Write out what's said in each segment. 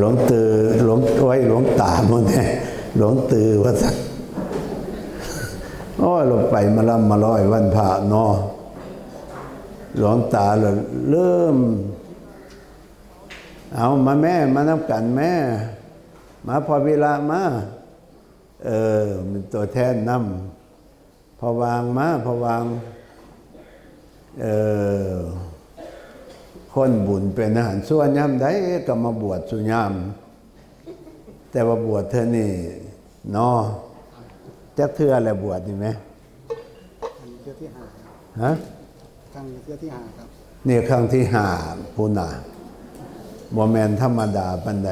หลวงตือหลวงไว้หลวงตาโมเนี่ยหลวงตือว่าสักโอ้ยลงไปมาล่ำมาร้อยวันพระนอหลวงตาเลยเริ่ม เอามาแม่มานับกันแม่ มาพอเวลามา เออเป็นตัวแทนนำพอวางมาพอวาง เออ คนบุญเป็นอาหารส่วนย่ำได้ก็มาบวชสุยาม แต่ว่าบวชเธอนี่เนอจักเทืออะไรบวชนี่ไหมอันนี้เที่ยวที่ห้าครับฮะครั้งนี้เที่ยวที่ห้าครับนี่ครั้งที่ห้าพูนาโมแมนธรรมดาปันใด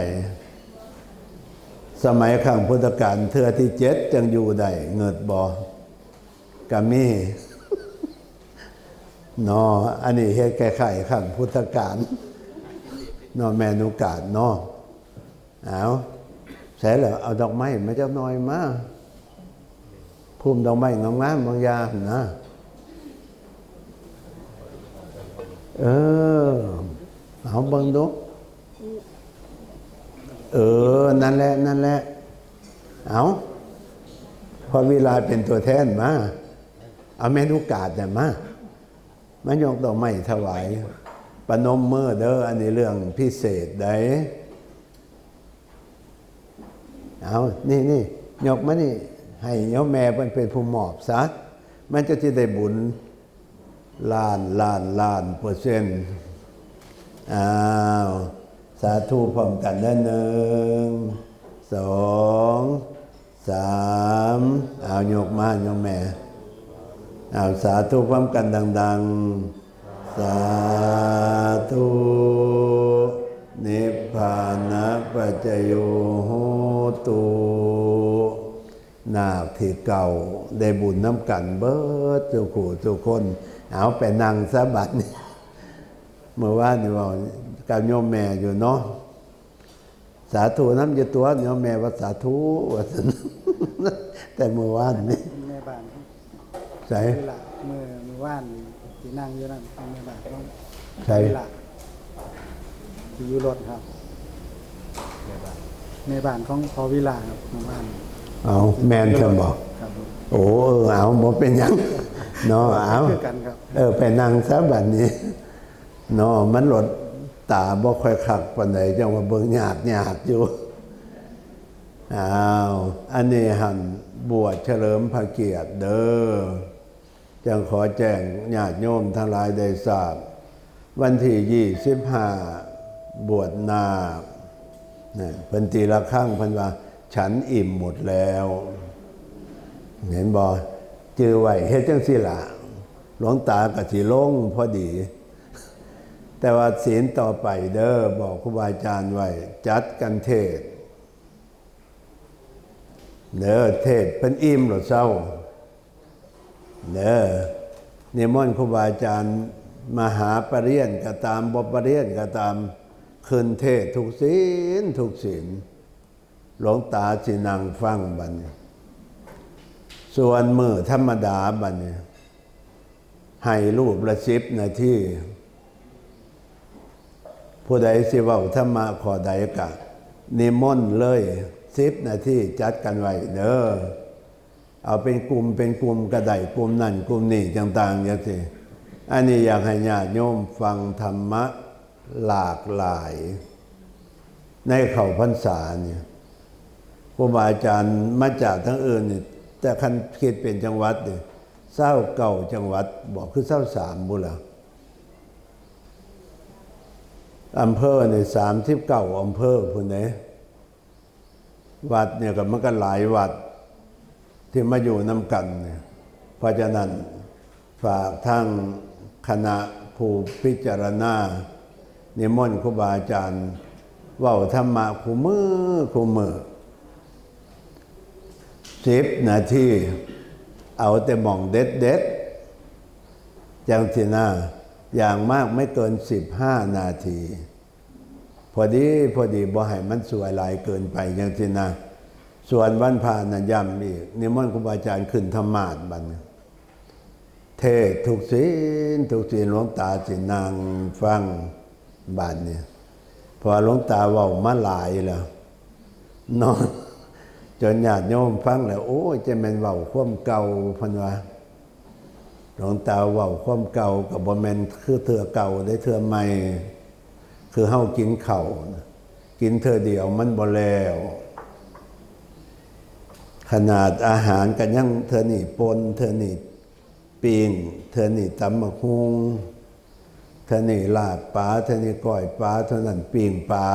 สมัยขังพุทธกาลเทือที่เจ็ดจังอยู่ได้เงิดบอกามี เนออันนี้เฮ็ดแก้ไขขังพุทธกาลเนอแมนุกาศเนอเอาใส่แล้วเอาดอกไม้มาเจ้าน้อยมาพุ่มดอกไม้งามๆบางยานะ เออ เอาเบิ่งดูเออ นั่นแหละ นั่นแหละ เอาพอเวลาเป็นตัวแทนมา เอาเมนูกาดเนี่ยมา มายกดอกไม้ถวายปนมมือเด้ออันนี้เรื่องพิเศษได้เอานี่นี่ยกมานี่ให้โยมแม่เป็นเป็นผู้มอบซะมันจะที่ได้บุญล้านล้านล้านเปอร์เซ็นต์อ้าวสาธุพร้อมกันนะหนึ่งสองสามเอายกมาโยมแม่ เอาสาธุพร้อมกันดัง ๆ สาธุนิพพานะปัจจโยโหตุนาคที่เก่าได้บุญน้ำกันเบิดทุกขู่ทุกคน เอาไปนั่งสะบัดนี่เมื่อวานี่ว่ากับโยมแม่อยู่เนาะสาธุน้ำอยู่ตัวโยมแม่ว่าสาธุว่าแต่เมื่อวานนี่ ใส่เวลาเมื่อเมื่อวานที่นั่งอยู่นั่นเป็นแม่บ้านต้องใช่เวลาที่อยู่รถครับแม่บ้านของพอวิลาครับแม่บ้านเอาแมนเพิ่นบอกครับผมโอ้เออเอาบ่เป็นหยังเนาะเอาคือกันครับเออไปนั่งซะบัดนี้เนาะมันหลดตาบ่ค่อยคักปานใดจังว่าเบิ่งยากยากอยู่อ้าวอันนี้หันบวชเฉลิมพระเกียรติเด้อ จังขอแจ้งญาติโยมทั้งหลายได้ทราบ วันที่25บวชนาคเนี่ยเพิ่นตีละครั้งพิ่นว่า ฉันอิ่มหมดแล้ว เห็นบอจือไหวเฮ็ดจังสิละหลวงตากะสิลงพอดี แต่ว่าศีลต่อไปเด้อบอกครูบาอาจารย์ไว้จัดกันเทศเด้อเทศเป็นอิ่มหรอเศร้า เด้อนิมนต์ครูบาอาจารย์มหาปรริยนก็ตามบปรริยนก็ตามคืนเทศทุกศีลทุกศีลหลวงตาสินังฟังบันส่วนมือธรรมดาบันให้รูปละสิบนาทีผู้ใดสิว้าธรรมะขอใดกะนิมนต์เลยสิบนาทีจัดกันไว้เด้อ เอาเป็นกลุ่มเป็นกลุ่มกระไดกลุ่มนั่นกลุ่มนี่ต่างๆอย่างสิอันนี้อยากให้ญาติโยมฟังธรรมะหลากหลาย ในเขาพรรษาเนี่ยครูบาอาจารย์มาจากทั้งอื่นนี่แต่คันคิดเป็นจังหวัดนี่เศร้าเก่าจังหวัดบอกคือเศร้าสามบุละอำเภอในสามสิบเก้าอำเภอพุ่นไหนวัดเนี่ยก็มันก็หลายวัด ที่มาอยู่น้ำกันเนี่ยเพราะฉะนั้นฝากทั้งคณะผู้พิจารณานิมนต์ครูบาอาจารย์ว่าธรรมะคู่มือคู่มือสิบนาทีเอาแต่มองเด็ดเด็ดๆจังสินะอย่างมากไม่เกินสิบห้านาที พอดี พอดีบ่ให้มันสวยลายเกินไปจังสินะ ส่วนวันพานะย้ำอีกนิมนต์ครูบาอาจารย์ขึ้นธรรมาสบันเทศทุกศีลทุกศีลหลวงตาสินางฟังบาดเนี่ยพอหลวงตาเว้ามาหลายแล้วนอนจนญาติโยมฟังแล้ว โอ้ยจะแม่นเว้าความเก่าพันว่าหลวงตาเว้าความเก่ากับบ่แมนคือเถื่อเก่าได้เถื่อใหม่ คือเฮากินเข้าวน่ะกินเถื่อเดียวมันบ่แล้ว ขนาดอาหารกันยังเธอนี่ปนเธอนี่ปิงเธอนี่ตำมะฮุงเธอนี่ลาบปลาเธอนี่ก้อยปลาเท่านั้นปิงปลา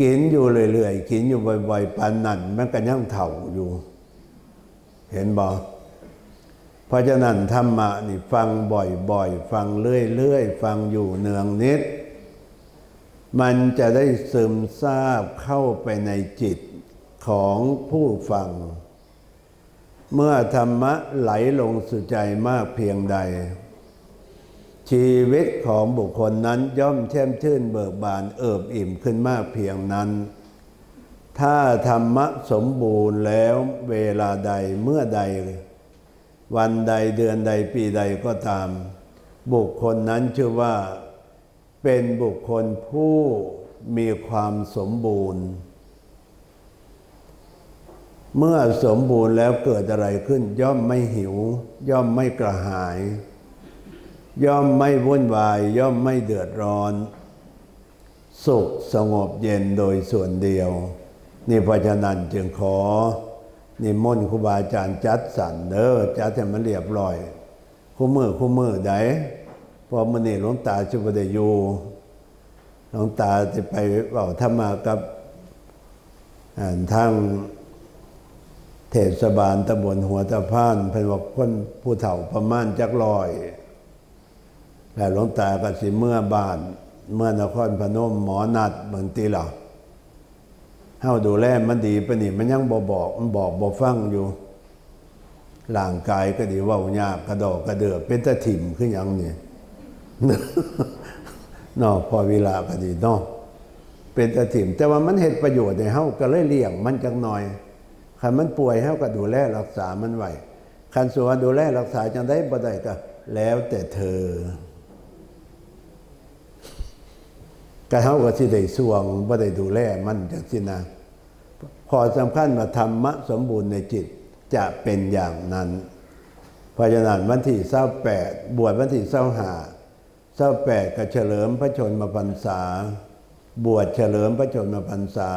กินอยู่เรื่อยๆกินอยู่บ่อยๆปานนั่นมันก็ยังเถ่าอยู่ เห็นบ่เพราะฉะนั้นธรรมะนี่ฟังบ่อยๆฟังเรื่อยๆฟังอยู่เนืองนิด มันจะได้ซึมซาบเข้าไปในจิต ของผู้ฟัง เมื่อธรรมะไหลลงสู่ใจมากเพียงใด ชีวิตของบุคคลนั้นย่อมแช่มชื่นเบิกบานเอิบอิ่มขึ้นมากเพียงนั้น ถ้าธรรมะสมบูรณ์แล้วเวลาใดเมื่อใด วันใดเดือนใดปีใดก็ตาม บุคคลนั้นชื่อว่าเป็นบุคคลผู้มีความสมบูรณ์ เมื่อสมบูรณ์แล้วเกิดอะไรขึ้น ย่อมไม่หิว ย่อมไม่กระหาย ย่อมไม่วุ่นวาย ย่อมไม่เดือดร้อน สุขสงบเย็นโดยส่วนเดียว นี่เพราะฉะนั้นจึงขอ นิมนต์ครูบาอาจารย์จัดสรรเด้อจัดให้มันเรียบร้อยคู่มือคู่มือใดพอมื้อนี้หลวงตาชุบได้อยู่หลวงตาจะไปเว้าธรรมากับอ่าทาง เทศบาลตำบลหัวตะพานเป็นว่าคนผู้เฒ่าประมาณจักรอยแต่หลวงตาก็สิเมื่อบ้าน เมื่อนครพนมหมอนัดบางทีเราเฮาดูแลมันดีปะนี่มันยังบ่บอกมันบอกบ่ฟังอยู่ร่างกายก็ดีว้ายากกระดอกกระเดือกเป็นตะถิ่มขึ้นอหยังนี่นอกพอเวลาก็ดีนาะเป็นตะถิ่ม แต่ว่ามันเห็นประโยชน์ในเฮาก็เลยเลี้ยงมันจักหน่อย คันมันป่วยเฮาก็ดูแลรักษามันไว้คันสวาดูแลรักษาจังได้บ่ได้ก็แล้วแต่เธอก็เฮาก็สิได้สวงบ่ได้ดูแลมันจังซี่นะข้อสำคัญว่าธรรมะสมบูรณ์ในจิตจะเป็นอย่างนั้นพราะฉะนั้นวันที่28บวชวันที่25 28ก็เฉลิมพระชนมพรรษา บวชเฉลิมพระชนมพรรษา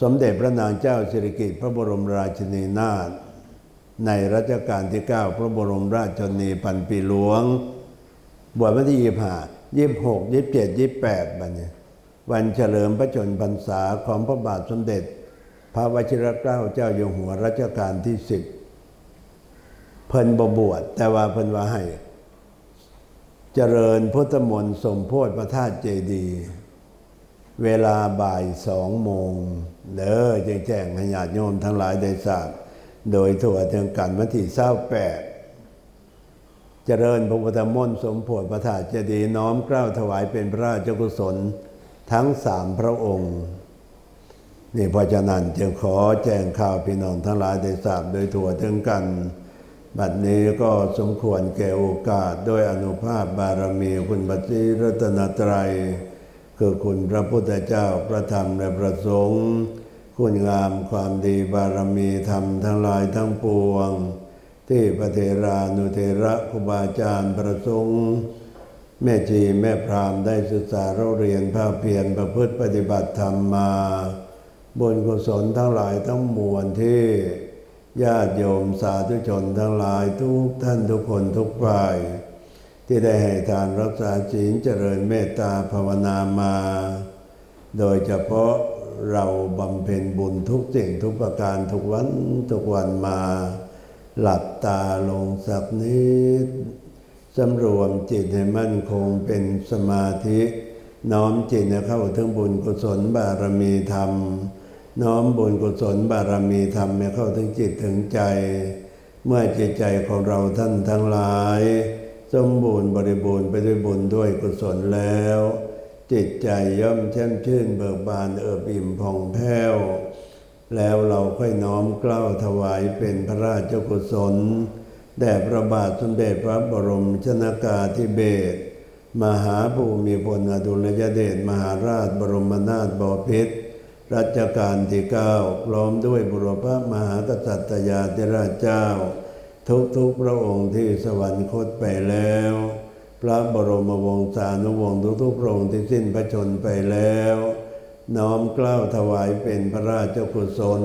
สมเด็จพระนางเจ้าสิริกิติ์พระบรมราชินีนาถในรัชกาลที่ 9 พระบรมราชชนีพันปีหลวง บวชวันที่ยี่ห้ายี่หกยี่เจ็ดยี่แปดบัดนี้วันเฉลิมพระชนมพรรษาของพระบาทสมเด็จ พระวชิรเกล้าเจ้าอยู่หัวรัชกาลที่สิบเพิ่นบวชแต่ว่าเพิ่นว่าให้ เจริญพุทธมนต์สมโพธิพระธาตุเจดีย์ เวลาบ่ายสองโมงเด้อแจ้งแจ้งให้ญาติโยมทั้งหลายได้ทราบ โดยทั่วถึงกันวันที่เศร้าแปดเจริญพระพุทธมนต์สมโพธิพระธาตุเจดีย์น้อมเกล้าถวายเป็นพระราชกุศลทั้งสามพระองค์นี่เพราะฉะนั้นจึงขอแจ้งข่าวพี่น้องทั้งหลายได้ทราบโดยทั่วถึงกัน บัดนี้ก็สมควรแก่โอกาสโดยอนุภาพบารมีคุณบัติรัตนตรัย คือคุณพระพุทธเจ้าพระธรรมและพระสงฆ์คุณงามความดีบารมีธรรมทั้งหลายทั้งปวง ที่พระเทรานุเทระครูบาอาจารย์ประสงฆ์แม่ชีแม่พรามได้ศึกษาเราเรียนภาคเพียรประพฤติปฏิบัติธรรมมาบุญกุศลทั้งหลายทั้งมวลที่ญาติโยมสาธุชนทั้งหลายทุกท่านทุกคนทุกฝ่าย ที่ได้ให้ทานรักษาศีลเจริญเมตตาภาวนามา โดยเฉพาะเราบำเพ็ญบุญทุกสิ่งทุกประการทุกวันทุกวันมา หลับตาลงสักนิดสำรวมจิตให้มั่นคงเป็นสมาธิ น้อมจิตเข้าถึงบุญกุศลบารมีธรรม น้อมบุญกุศลบารมีธรรมเข้าถึงจิตถึงใจ เมื่อจิตใจของเราท่านทั้งหลาย สมบูรณ์บริบูรณ์ไปด้วยบุญด้วยกุศลแล้ว จิตใจย่อมแช่มชื่นเบิกบานเอิบอิ่มผ่องแผ้ว แล้วเราค่อยน้อมเกล้าถวายเป็นพระราชกุศลแด่พระบาทสมเด็จพระบรมชนากาธิเบศรมหาภูมิพลอดุลยเดชมหาราชบรมนาถบพิตรรัชกาลที่เก้าพร้อมด้วยบุรพมหากษัตริยาธิราชเจ้า ทุกทุกๆพระองค์ที่สวรรคตไปแล้ว พระบรมวงศานุวงศ์ทุกๆพระองค์ที่สิ้นพระชนไปแล้ว น้อมเกล้าถวายเป็นพระราชกุศล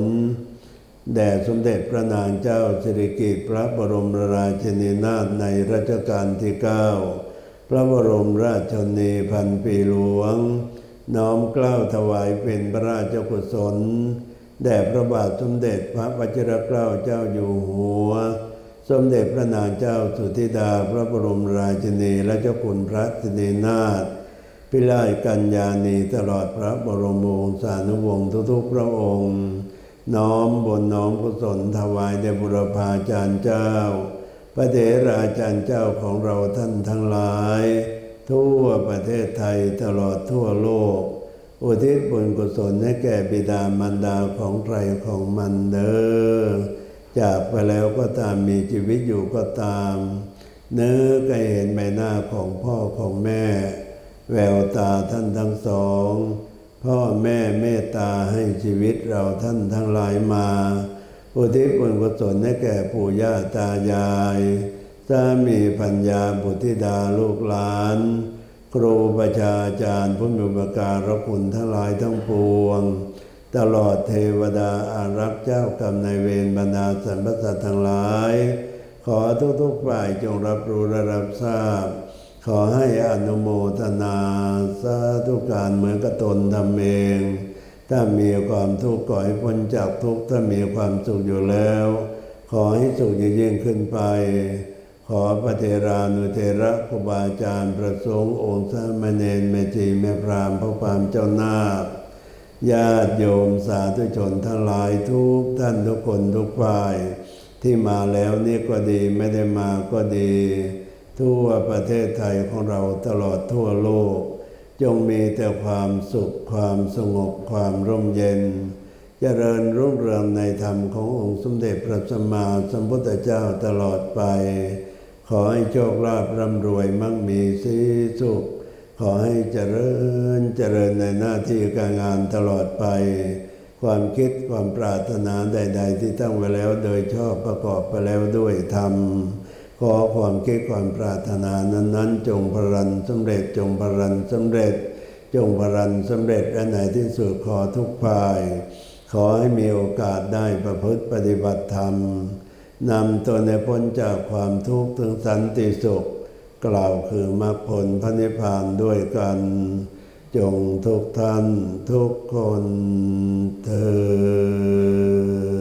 แด่สมเด็จพระนางเจ้าสิริกิติ์พระบรมราชินีนาถในรัชกาลที่เก้าพระบรมราชชนีพันปีหลวง น้อมเกล้าถวายเป็นพระราชกุศลแด่พระบาทสมเด็จพระวชิรเกล้าเจ้าอยู่หัว สมเด็จพระนางเจ้าสุธิดาพระบรมราชินีและเจ้าคุณพระสินีนาถพิไลกัญญาณีตลอดพระบรมวงศานุวงศ์ทุกๆพระองค์ น้อมบนน้อมกุศลถวายแด่บุรพาจารย์เจ้า พระเถราจารย์เจ้าของเราท่านทั้งหลาย ทั่วประเทศไทยตลอดทั่วโลก อุทิศบุญกุศลให้แก่บิดามารดาของใครของมันเด้อ จากไปแล้วก็ตามมีชีวิตอยู่ก็ตาม เนื้อก็เห็นใบหน้าของพ่อของแม่ แววตาท่านทั้งสอง พ่อแม่เมตตาให้ชีวิตเราท่านทั้งหลายมาอุทิศบุญกุศลให้แก่ปู่ย่าตายายสามีพัญญาบุตรธิดาลูกหลาน ครูประชาจารย์ผู้มีอุปการะคุณทั้งหลายทั้งปวง ตลอดเทวดาอารักษ์เจ้ากรรมนายเวรบรรดาสรรพสัตว์ทั้งหลาย ขอทุกๆฝ่ายจงรับรู้และรับทราบ ขอให้อนุโมทนาสาธุการเหมือนกับตนทำเอง ถ้ามีความทุกข์ก่อให้พ้นจากทุกข์ถ้ามีความสุขอยู่แล้ว ขอให้สุขยิ่งขึ้นไป ขอพระเทรานุเทระครูบาอาจารย์ประสงค์องค์สามเณรแม่จีแม่พรามพระพรามเจ้านาค ญาติโยมสาธุชนทั้งหลายทุกท่านทุกคนทุกฝ่าย ที่มาแล้วนี่ก็ดีไม่ได้มาก็ดี ทั่วประเทศไทยของเราตลอดทั่วโลก จงมีแต่ความสุขความสงบความร่มเย็นเจริญรุ่งเรืองในธรรมขององค์สมเด็จพระสัมมาสัมพุทธเจ้าตลอดไป ขอให้โชคลาภร่ำรวยมั่งมีสีสุข ขอให้เจริญเจริญในหน้าที่การงานตลอดไป ความคิดความปรารถนาใด ๆ ที่ตั้งไว้แล้วโดยชอบประกอบไปแล้วด้วยธรรมขอความคิดความปรารถนานั้น ๆ จงพรันสำเร็จจงพรันสำเร็จ จงพรันสำเร็จและในที่สุดขอทุกฝ่าย ขอให้มีโอกาสได้ประพฤติปฏิบัติธรรมนำตัวในพ้นจากความทุกข์ถึงสันติสุข กล่าวคือมรรคผลพระนิพพานด้วยกัน จงทุกท่านทุกคนเธอ